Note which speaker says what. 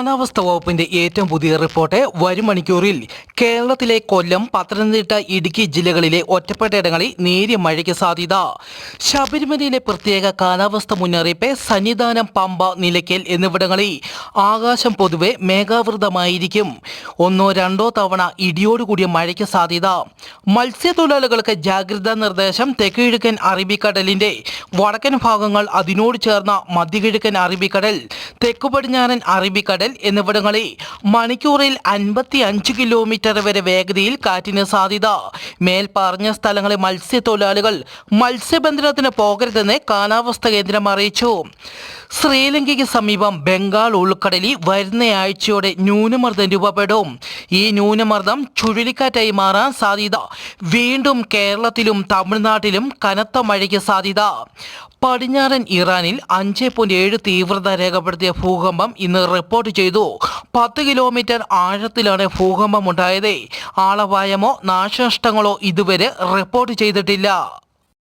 Speaker 1: കാലാവസ്ഥ വകുപ്പിന്റെ ഏറ്റവും പുതിയ റിപ്പോർട്ട് വരും മണിക്കൂറിൽ കേരളത്തിലെ കൊല്ലം പത്തനംതിട്ട ഇടുക്കി ജില്ലകളിലെ ഒറ്റപ്പെട്ട ഇടങ്ങളിൽ നേരിയ മഴയ്ക്ക് സാധ്യത. ശബരിമലയിലെ പ്രത്യേക കാലാവസ്ഥ മുന്നറിയിപ്പ് സന്നിധാനം പമ്പ നിലയ്ക്കൽ എന്നിവിടങ്ങളിൽ ആകാശം പൊതുവെ മേഘാവൃതമായിരിക്കും. ഒന്നോ രണ്ടോ തവണ ഇടിയോടുകൂടിയ മഴയ്ക്ക് സാധ്യത. മത്സ്യത്തൊഴിലാളികൾക്ക് ജാഗ്രതാ നിർദ്ദേശം തെക്കുകിഴക്കൻ അറബിക്കടലിന്റെ വടക്കൻ ഭാഗങ്ങൾ അതിനോട് ചേർന്ന മധ്യകിഴക്കൻ അറബിക്കടൽ തെക്കു പടിഞ്ഞാറൻ അറബിക്കടൽ എന്നിവിടങ്ങളിൽ മണിക്കൂറിൽ അൻപത്തി അഞ്ച് കിലോമീറ്റർ വരെ വേഗതയിൽ കാറ്റിന് സാധ്യത. മേൽപ്പറഞ്ഞ സ്ഥലങ്ങളിൽ മത്സ്യത്തൊഴിലാളികൾ മത്സ്യബന്ധനത്തിന് പോകരുതെന്ന് കാലാവസ്ഥ കേന്ദ്രം അറിയിച്ചു. ശ്രീലങ്കയ്ക്ക് സമീപം ബംഗാൾ ഉൾക്കടലിൽ വരുന്ന ആഴ്ചയോടെ ന്യൂനമർദ്ദം രൂപപ്പെടും. ഈ ന്യൂനമർദ്ദം ചുഴലിക്കാറ്റായി മാറാൻ സാധ്യത. വീണ്ടും കേരളത്തിലും തമിഴ്നാട്ടിലും കനത്ത മഴയ്ക്ക് സാധ്യത. പടിഞ്ഞാറൻ ഇറാനിൽ അഞ്ച് പോയിന്റ് ഏഴ് തീവ്രത രേഖപ്പെടുത്തിയ ഭൂകമ്പം ഇന്ന് റിപ്പോർട്ട് ചെയ്തു. പത്ത് കിലോമീറ്റർ ആഴത്തിലാണ് ഭൂകമ്പം ഉണ്ടായത്. ആളപായമോ നാശനഷ്ടങ്ങളോ ഇതുവരെ റിപ്പോർട്ട് ചെയ്തിട്ടില്ല.